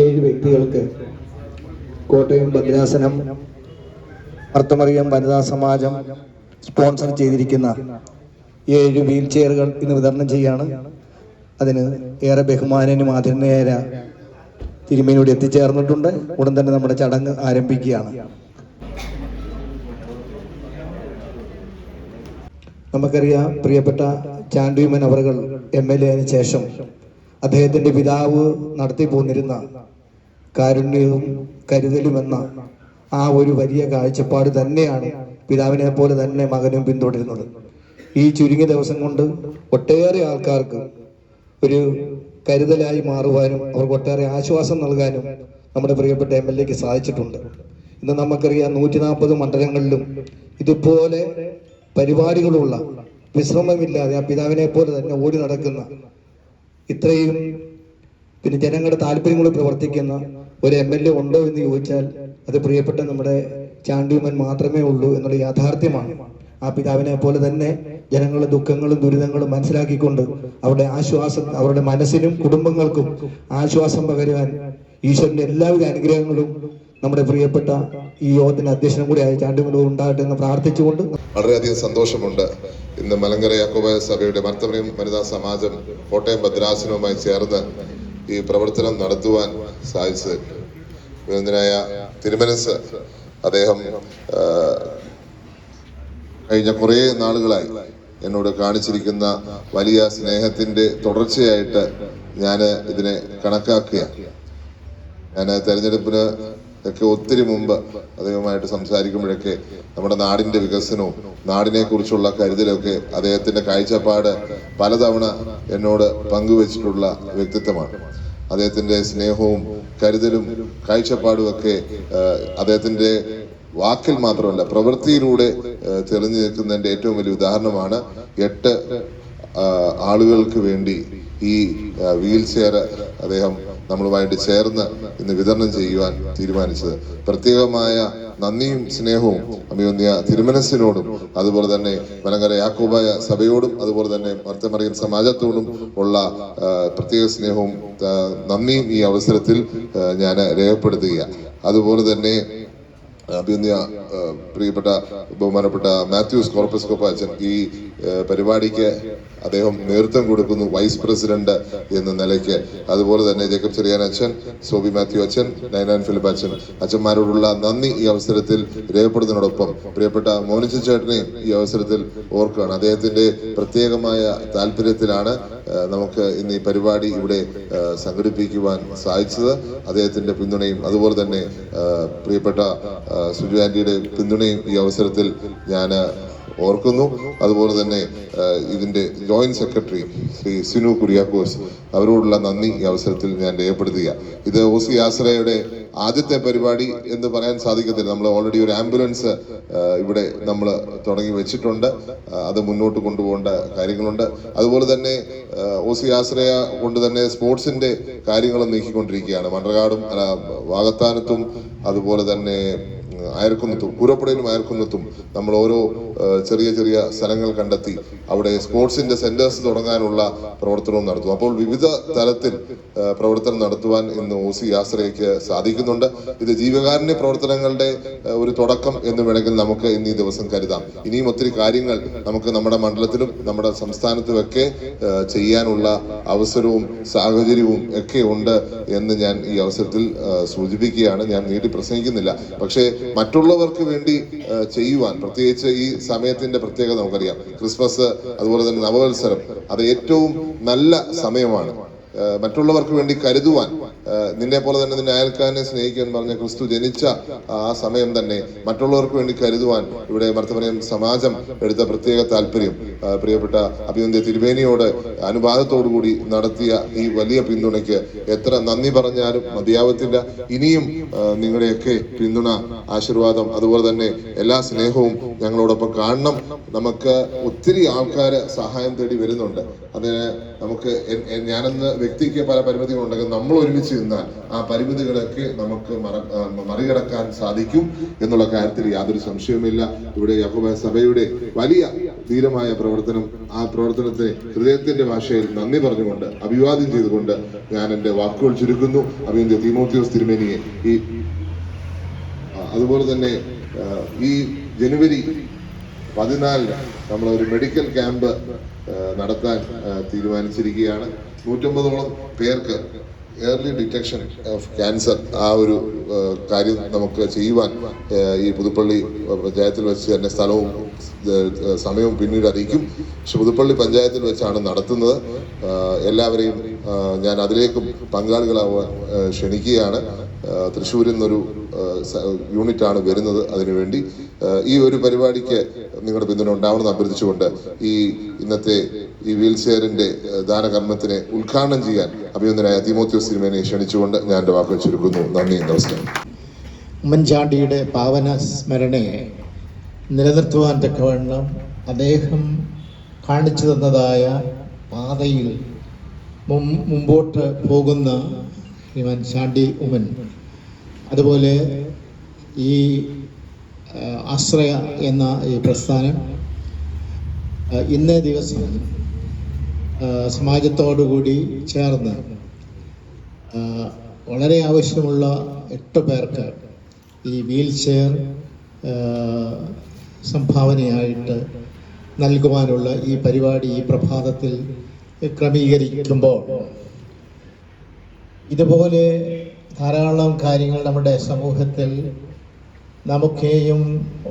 ഏഴ് വ്യക്തികൾക്ക് കോട്ടയം ഭദ്രാസനം അർത്ഥമറിയം വനിതാ സമാജം സ്പോൺസർ ചെയ്തിരിക്കുന്ന ഏഴ് വീൽ ചെയറുകൾ ഇന്ന് വിതരണം ചെയ്യാണ്. അതിന് ഏറെ ബഹുമാനനും ആദരണീയര തിരുമേനിയോട് എത്തിച്ചേർന്നിട്ടുണ്ട്. ഉടൻ തന്നെ നമ്മുടെ ചടങ്ങ് ആരംഭിക്കുകയാണ്. നമുക്കറിയാം പ്രിയപ്പെട്ട ചാണ്ടുവിമൻ അവറുകൾ എം എൽ എന് ശേഷം അദ്ദേഹത്തിന്റെ പിതാവ് നടത്തി പോന്നിരുന്ന കാരുണ്യവും കരുതലുമെന്ന ആ ഒരു വലിയ കാഴ്ചപ്പാട് തന്നെയാണ് പിതാവിനെ പോലെ തന്നെ മകനും പിന്തുടരുന്നത്. ഈ ചുരുങ്ങിയ ദിവസം കൊണ്ട് ഒട്ടേറെ ആൾക്കാർക്ക് ഒരു കരുതലായി മാറുവാനും അവർക്ക് ഒട്ടേറെ ആശ്വാസം നൽകാനും നമ്മുടെ പ്രിയപ്പെട്ട എം എൽ എക്ക് സാധിച്ചിട്ടുണ്ട്. ഇന്ന് നമുക്കറിയാം നൂറ്റി നാൽപ്പത് മണ്ഡലങ്ങളിലും ഇതുപോലെ പരിപാടികളുള്ള വിശ്രമമില്ലാതെ ആ പിതാവിനെ പോലെ തന്നെ ഓടി നടക്കുന്ന ഇത്രയും പിന്നെ ജനങ്ങളുടെ താല്പര്യങ്ങളിൽ പ്രവർത്തിക്കുന്ന ഒരു എം എൽ എ ഉണ്ടോ എന്ന് ചോദിച്ചാൽ അത് പ്രിയപ്പെട്ട നമ്മുടെ ചാണ്ടിയുമൻ മാത്രമേ ഉള്ളൂ എന്നുള്ള യാഥാർത്ഥ്യമാണ്. ആ പിതാവിനെ പോലെ തന്നെ ജനങ്ങളുടെ ദുഃഖങ്ങളും ദുരിതങ്ങളും മനസ്സിലാക്കിക്കൊണ്ട് അവരുടെ ആശ്വാസം അവരുടെ മനസ്സിനും കുടുംബങ്ങൾക്കും ആശ്വാസം പകരുവാൻ ഈശ്വരന്റെ എല്ലാവിധ അനുഗ്രഹങ്ങളും നമ്മുടെ പ്രിയപ്പെട്ട ഈ യോഗത്തിന്റെ അധ്യക്ഷനും കൂടി ആയ ചാണ്ടിമലൂർ ഉണ്ടാകട്ടെ എന്ന് പ്രാർത്ഥിച്ചുകൊണ്ട് വളരെയധികം സന്തോഷമുണ്ട്. ഇന്ന് മലങ്കര യാക്കോബായ സഭയുടെ മർത്തമയും വനിതാ സമാജം കോട്ടയം ഭദ്രാസനവുമായി ചേർന്ന് ഈ പ്രവർത്തനം നടത്തുവാൻ സാധിച്ചത്. ബഹുമാന്യനായ തിരുമനസ് അദ്ദേഹം കഴിഞ്ഞ കുറേ നാളുകളായി എന്നോട് കാണിച്ചിരിക്കുന്ന വലിയ സ്നേഹത്തിന്റെ തുടർച്ചയായിട്ട് ഞാൻ ഇതിനെ കണക്കാക്കുക ഞാൻ തെരഞ്ഞെടുപ്പിന് ഒക്കെ ഒത്തിരി മുമ്പ് അദ്ദേഹവുമായിട്ട് സംസാരിക്കുമ്പോഴൊക്കെ നമ്മുടെ നാടിന്റെ വികസനവും നാടിനെ കുറിച്ചുള്ള കരുതലൊക്കെ അദ്ദേഹത്തിന്റെ കാഴ്ചപ്പാട് പലതവണ എന്നോട് പങ്കുവച്ചിട്ടുള്ള വ്യക്തിത്വമാണ്. അദ്ദേഹത്തിന്റെ സ്നേഹവും കരുതലും കാഴ്ചപ്പാടും ഒക്കെ അദ്ദേഹത്തിന്റെ വാക്കിൽ മാത്രമല്ല പ്രവൃത്തിയിലൂടെ തെളിഞ്ഞു നിൽക്കുന്നതിന്റെ ഏറ്റവും വലിയ ഉദാഹരണമാണ് എട്ട് ആളുകൾക്ക് വേണ്ടി ഈ വീൽ ചെയർ അദ്ദേഹം നമ്മളുമായിട്ട് ചേർന്ന് ഇന്ന് വിതരണം ചെയ്യുവാൻ തീരുമാനിച്ചത്. പ്രത്യേകമായ നന്ദിയും സ്നേഹവും അഭിമന്യ തിരുമനസിനോടും അതുപോലെ തന്നെ മലങ്കര യാക്കോബായ സഭയോടും അതുപോലെ തന്നെ മർത്തമറിയൻ സമാജത്തോടും ഉള്ള പ്രത്യേക സ്നേഹവും നന്ദിയും ഈ അവസരത്തിൽ ഞാൻ രേഖപ്പെടുത്തുക അതുപോലെ തന്നെ അഭിനന്ദ പ്രിയപ്പെട്ട ബഹുമാനപ്പെട്ട മാത്യൂസ് കോർപ്പസ് കോപ്പാച്ചൻ ഈ ആ, പരിപാടിക്ക് അദ്ദേഹം നേതൃത്വം കൊടുക്കുന്നു വൈസ് പ്രസിഡന്റ് എന്ന നിലയ്ക്ക്. അതുപോലെ തന്നെ ജേക്കബ് ചെറിയാൻ അച്ഛൻ സോബി മാത്യു അച്ഛൻ നയനാൻ ഫിലിപ്പ് അച്ഛൻ. അച്ഛന്മാരോടുള്ള നന്ദി ഈ അവസരത്തിൽ രേഖപ്പെടുത്തുന്നതോടൊപ്പം പ്രിയപ്പെട്ട മോനിച്ച ചേട്ടനെയും ഈ അവസരത്തിൽ ഓർക്കുകയാണ്. അദ്ദേഹത്തിന്റെ പ്രത്യേകമായ താല്പര്യത്തിലാണ് നമുക്ക് ഇന്ന് ഈ പരിപാടി ഇവിടെ സംഘടിപ്പിക്കുവാൻ സാധിച്ചത്. അദ്ദേഹത്തിന്റെ പിന്തുണയും അതുപോലെ തന്നെ പ്രിയപ്പെട്ട സുജു ആന്റിയുടെ പിന്തുണയും ഈ അവസരത്തിൽ ഞാൻ ഓർക്കുന്നു. അതുപോലെ തന്നെ ഇതിന്റെ ജോയിന്റ് സെക്രട്ടറി ശ്രീ സിനു കുര്യാക്കോസ് അവരോടുള്ള നന്ദി ഈ അവസരത്തിൽ ഞാൻ രേഖപ്പെടുത്തുക. ഇത് ഒ സി ആശ്രയയുടെ ആദ്യത്തെ പരിപാടി എന്ന് പറയാൻ സാധിക്കത്തില്ല. നമ്മൾ ഓൾറെഡി ഒരു ആംബുലൻസ് ഇവിടെ നമ്മൾ തുടങ്ങി വെച്ചിട്ടുണ്ട്. അത് മുന്നോട്ട് കൊണ്ടുപോകേണ്ട കാര്യങ്ങളുണ്ട്. അതുപോലെ തന്നെ ഒ സി ആശ്രയ കൊണ്ട് തന്നെ സ്പോർട്സിന്റെ കാര്യങ്ങളും നീക്കിക്കൊണ്ടിരിക്കുകയാണ്. മണ്ടർകാടും അല്ല വാകത്താനത്തും അതുപോലെ തന്നെ അയർക്കുന്നത്തും കൂരപ്പുഴയിലും അയർക്കുന്നത്തും നമ്മൾ ഓരോ ചെറിയ ചെറിയ സ്ഥലങ്ങൾ കണ്ടെത്തി അവിടെ സ്പോർട്സിന്റെ സെന്റേഴ്സ് തുടങ്ങാനുള്ള പ്രവർത്തനവും നടത്തും. അപ്പോൾ വിവിധ തലത്തിൽ പ്രവർത്തനം നടത്തുവാൻ ഇന്ന് ഒ സി ആശ്രയയ്ക്ക് സാധിക്കുന്നുണ്ട്. ഇത് ജീവകാരുണ്യ പ്രവർത്തനങ്ങളുടെ ഒരു തുടക്കം എന്ന് വേണമെങ്കിൽ നമുക്ക് ഇന്ന് ഈ ദിവസം കരുതാം. ഇനിയും ഒത്തിരി കാര്യങ്ങൾ നമുക്ക് നമ്മുടെ മണ്ഡലത്തിലും നമ്മുടെ സംസ്ഥാനത്തുമൊക്കെ ചെയ്യാനുള്ള അവസരവും സാഹചര്യവും ഒക്കെ ഉണ്ട് എന്ന് ഞാൻ ഈ അവസരത്തിൽ സൂചിപ്പിക്കുകയാണ്. ഞാൻ നീട്ടി പ്രസംഗിക്കുന്നില്ല. പക്ഷേ മറ്റുള്ളവർക്ക് വേണ്ടി ചെയ്യുവാൻ പ്രത്യേകിച്ച് ഈ സമയത്തിന്റെ പ്രത്യേകത നമുക്കറിയാം. ക്രിസ്മസ് അതുപോലെ തന്നെ നവവത്സരം അത് ഏറ്റവും നല്ല സമയമാണ്. മറ്റുള്ളവർക്ക് വേണ്ടി കരുതുവാൻ നിന്നെ പോലെ തന്നെ നിന്റെ അയൽക്കാരനെ സ്നേഹിക്കാൻ പറഞ്ഞ ക്രിസ്തു ജനിച്ച ആ സമയം തന്നെ മറ്റുള്ളവർക്ക് വേണ്ടി കരുതുവാൻ ഇവിടെ മർത്തമനയം സമാജം എടുത്ത പ്രത്യേക താല്പര്യം. പ്രിയപ്പെട്ട അഭിനന്ദ തിരുവേനിയോട് അനുവാദത്തോടു കൂടി നടത്തിയ ഈ വലിയ പിന്തുണയ്ക്ക് എത്ര നന്ദി പറഞ്ഞാലും മതിയാവത്തില്ല. ഇനിയും നിങ്ങളുടെയൊക്കെ പിന്തുണ ആശീർവാദം അതുപോലെ തന്നെ എല്ലാ സ്നേഹവും ഞങ്ങളോടൊപ്പം കാണണം. നമുക്ക് ഒത്തിരി ആൾക്കാര് സഹായം തേടി വരുന്നുണ്ട്. അതിന് നമുക്ക് ഞാനെന്ന് വ്യക്തിക്ക് പല പരിമിതികളുണ്ടെങ്കിൽ നമ്മൾ ഒരുമിച്ച് നിന്നാൽ ആ പരിമിതികളൊക്കെ നമുക്ക് മറികടക്കാൻ സാധിക്കും എന്നുള്ള കാര്യത്തിൽ യാതൊരു സംശയവുമില്ല. ഇവിടെ യാക്കോബായ സഭയുടെ വലിയ ധീരമായ പ്രവർത്തനം ആ പ്രവർത്തനത്തെ ഹൃദയത്തിന്റെ ഭാഷയിൽ നന്ദി പറഞ്ഞുകൊണ്ട് അഭിവാദ്യം ചെയ്തുകൊണ്ട് ഞാൻ എന്റെ വാക്കുകൾ ചുരുക്കുന്നു. അഭിനന്ദ തീമോത്യോസ് തിരുമേനിയെ. ഈ അതുപോലെ തന്നെ ഈ ജനുവരി പതിനാലിന് നമ്മൾ ഒരു മെഡിക്കൽ ക്യാമ്പ് നടത്താൻ തീരുമാനിച്ചിരിക്കുകയാണ്. നൂറ്റമ്പതോളം പേർക്ക് ഏർലി ഡിറ്റക്ഷൻ ഓഫ് ക്യാൻസർ ആ ഒരു കാര്യം നമുക്ക് ചെയ്യുവാൻ ഈ പുതുപ്പള്ളി പഞ്ചായത്തിൽ വെച്ച് തന്നെ സ്ഥലവും സമയവും പിന്നീട് അറിയിക്കും. പക്ഷെ പുതുപ്പള്ളി പഞ്ചായത്തിൽ വെച്ചാണ് നടത്തുന്നത്. എല്ലാവരെയും ഞാൻ അതിലേക്കും പങ്കാളികളാവാൻ ക്ഷണിക്കുകയാണ്. തൃശ്ശൂരിൽ നിന്നൊരു യൂണിറ്റാണ് വരുന്നത് അതിനുവേണ്ടി. ഈ ഒരു പരിപാടിക്ക് നിങ്ങളുടെ പിന്തുണ ഉണ്ടാവണമെന്ന് അഭ്യർത്ഥിച്ചുകൊണ്ട് ഈ ഇന്നത്തെ ഈ വീൽ ചെയറിന്റെ ദാനകർമ്മത്തിനെ ഉദ്ഘാടനം ചെയ്യാൻ അഭിനന്ദനായ തിമോത്യോസ് സിനിമയെ ക്ഷണിച്ചുകൊണ്ട് ഞാൻ എന്റെ വാക്കുകൾ ചുരുക്കുന്നു. നന്ദി നമസ്കാരം. ഉമ്മൻചാണ്ടിയുടെ പാവന സ്മരണയെ നിലനിർത്തുവാൻ തക്കവണ്ണം അദ്ദേഹം കാണിച്ചു തന്നതായ പാതയിൽ മുമ്പോട്ട് പോകുന്ന ശ്രീമാൻ ചാണ്ടി ഉമ്മൻ. അതുപോലെ ഈ ആശ്രയ എന്ന ഈ പ്രസ്ഥാനം ഇന്നേ ദിവസം സമാജത്തോടുകൂടി ചേർന്ന് വളരെ ആവശ്യമുള്ള എട്ട് പേർക്ക് ഈ വീൽ ചെയർ സംഭാവനയായിട്ട് നൽകുവാനുള്ള ഈ പരിപാടി ഈ പ്രഭാതത്തിൽ ക്രമീകരിക്കുമ്പോൾ ഇതുപോലെ ധാരാളം കാര്യങ്ങൾ നമ്മുടെ സമൂഹത്തിൽ നമുക്കേയും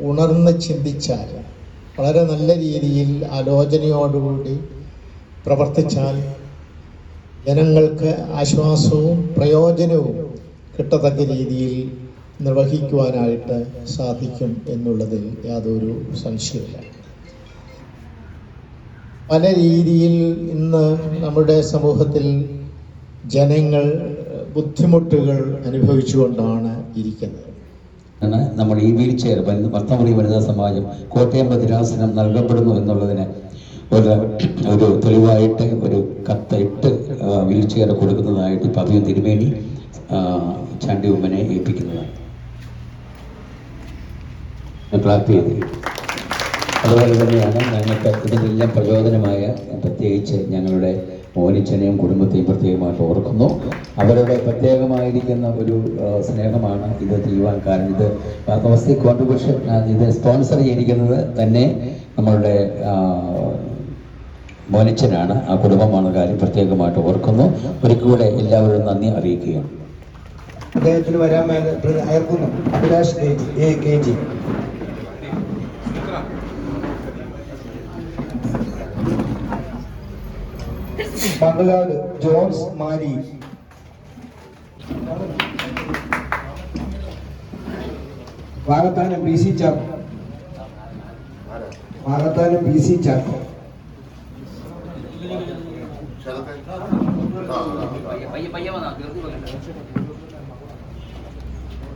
ഉണർന്ന് ചിന്തിച്ചാൽ വളരെ നല്ല രീതിയിൽ ആലോചനയോടുകൂടി പ്രവർത്തിച്ചാൽ ജനങ്ങൾക്ക് ആശ്വാസവും പ്രയോജനവും കിട്ടത്തക്ക രീതിയിൽ നിർവഹിക്കുവാനായിട്ട് സാധിക്കും എന്നുള്ളതിൽ യാതൊരു സംശയമില്ല പല രീതിയിൽ ഇന്ന് നമ്മുടെ സമൂഹത്തിൽ ജനങ്ങൾ ബുദ്ധിമുട്ടുകൾ അനുഭവിച്ചുകൊണ്ടാണ് ഇരിക്കുന്നത്. നമ്മൾ ഈ വീൽ ചെയർ ഭർത്തമറി വനിതാ സമാജം കോട്ടയം ഭദ്രാസനം നൽകപ്പെടുന്നു എന്നുള്ളതിന് ഒരു ഒരു തെളിവായിട്ട് ഒരു കത്ത് ഇട്ട് വീൽ ചെയർ കൊടുക്കുന്നതായിട്ട് പതിവ് തിരുമേനി ചാണ്ടി ഉമ്മനെ ഏൽപ്പിക്കുന്നതാണ്. ക്ലാപ്പ് ചെയ്ത്. അതുപോലെ തന്നെയാണ് ഞങ്ങൾക്ക് ഇതിനെല്ലാം പ്രചോദനമായ പ്രത്യേകിച്ച് ഞങ്ങളുടെ മോനിച്ചനെയും കുടുംബത്തെയും പ്രത്യേകമായിട്ട് ഓർക്കുന്നു. അവരുടെ പ്രത്യേകമായിരിക്കുന്ന ഒരു സ്നേഹമാണ് ഇത് ചെയ്യുവാൻ കാരണം. ഇത് വാസ്തവസ്തി കോൺട്രിബ്യൂഷൻ ഇത് സ്പോൺസർ ചെയ്തിരിക്കുന്നത് തന്നെ നമ്മളുടെ മോനിച്ചനാണ്. ആ കുടുംബമാണ് കാര്യം പ്രത്യേകമായിട്ട് ഓർക്കുന്നു. ഒരിക്കൽ കൂടെ എല്ലാവരും നന്ദി അറിയിക്കുകയാണ്. അദ്ദേഹത്തിന് വരാൻ അയർക്കുന്നു Abhilash K G A K G Mangalad Johns Mari. Vakathanam P C Chacko P C Chacko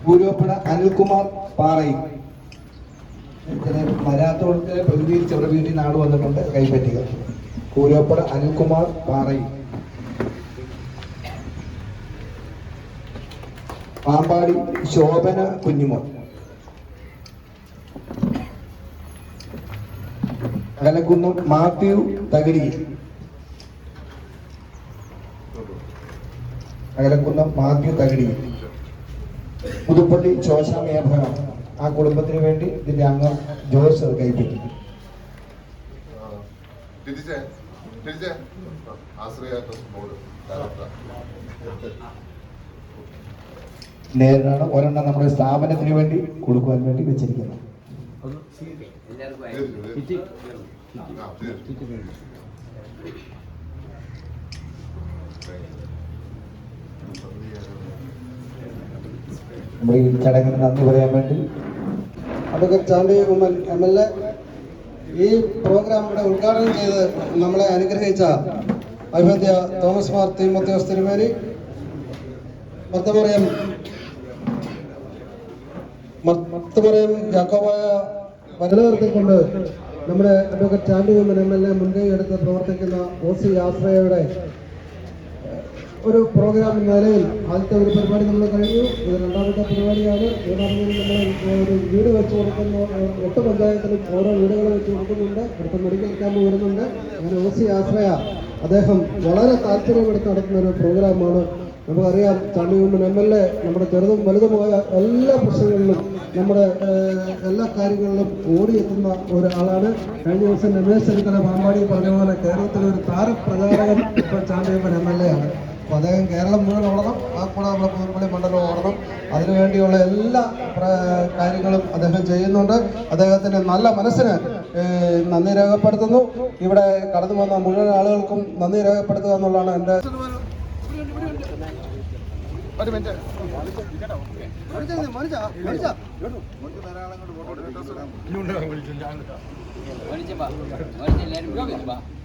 Kooroppada Anilkumar പാറയും വരാത്തവർക്ക് പ്രതിനിധീകരിച്ച് അവരുടെ വീട്ടിൽ നാട് വന്നിട്ടുണ്ട്. കൈപ്പറ്റുക കൂരോപ്പട അനിൽകുമാർ പാറയിൽ. പാമ്പാടി ശോഭന കുഞ്ഞുമോൻ. അകലക്കുന്നം മാത്യു തകരി അകലക്കുന്നം മാത്യു തകരി പുതുപ്പള്ളി ശോശാമി അബ്രഹാം ആ കുടുംബത്തിന് വേണ്ടി ഇതിന്റെ അംഗം ജോസ് കൈപ്പറ്റി തിരിച്ചേ ആശ്രയ ബോർഡ്. നേരിടാണ് ഒരെണ്ണം നമ്മുടെ സ്ഥാപനത്തിന് വേണ്ടി കൊടുക്കുവാൻ വേണ്ടി വെച്ചിരിക്കുന്നത് നമ്മുടെ ഈ ചടങ്ങിന് നന്ദി പറയാൻ വേണ്ടി. Advocate Chandy Oommen M L A. ഈ പ്രോഗ്രാം ഇവിടെ ഉദ്ഘാടനം ചെയ്ത് നമ്മളെ അനുഗ്രഹിച്ച അഭിമന്യ തോമസ് മാർ തീമത്യോസ് തിരുമേനി മർത്തമറിയം ജാക്കോബായ യാക്കോബായ കൊണ്ട് നമ്മുടെ advocate Chandy M L A മുൻകൈ എടുത്ത് പ്രവർത്തിക്കുന്ന ഒ സി ആശ്രയയുടെ ഒരു പ്രോഗ്രാം എന്ന നിലയിൽ ആദ്യത്തെ ഒരു പരിപാടി നമ്മൾ കഴിഞ്ഞു. ഇത് രണ്ടാമത്തെ പരിപാടിയാണ്. നമ്മൾ ഒരു വീട് വെച്ച് കൊടുക്കുന്ന. എട്ട് പഞ്ചായത്തിലും ഓരോ വീടുകൾ വെച്ച് കൊടുക്കുന്നുണ്ട്. അടുത്ത മെഡിക്കൽ ക്യാമ്പ് വരുന്നുണ്ട്. അങ്ങനെ ഒ സി ആശ്രയ അദ്ദേഹം വളരെ താല്പര്യമെടുത്ത് നടത്തുന്ന ഒരു പ്രോഗ്രാമാണ്. നമുക്കറിയാം ചാണ്ടികുമ്പൻ എം എൽ എ നമ്മുടെ ചെറുതും വലുതുമായ എല്ലാ പ്രശ്നങ്ങളിലും നമ്മുടെ എല്ലാ കാര്യങ്ങളിലും ഓടിയെത്തുന്ന ഒരാളാണ്. കഴിഞ്ഞ ദിവസം രമേശ് ചെന്നിത്തല പാമ്പാടി പറഞ്ഞ പോലെ കേരളത്തിലെ ഒരു താരപ്രചാരകൻ ഇപ്പോൾ ചാണ്ടികുമ്പൻ എം എൽ എ ആണ്. അപ്പോൾ അദ്ദേഹം കേരളം മുഴുവൻ ഓടണം ആ കൂടെ നമ്മുടെ പൂർപ്പള്ളി മണ്ഡലം ഓടണം. അതിനുവേണ്ടിയുള്ള എല്ലാ പ്ര- കാര്യങ്ങളും അദ്ദേഹം ചെയ്യുന്നുണ്ട്. അദ്ദേഹത്തിന്റെ നല്ല മനസ്സിന് നന്ദി രേഖപ്പെടുത്തുന്നു. ഇവിടെ കടന്നു വന്ന മുഴുവൻ ആളുകൾക്കും നന്ദി രേഖപ്പെടുത്തുക എന്നുള്ളതാണ് എന്റെ ഒരു മിനിറ്റ്. മനുഷ്യ മനുഷ്യ എല്ലാവരും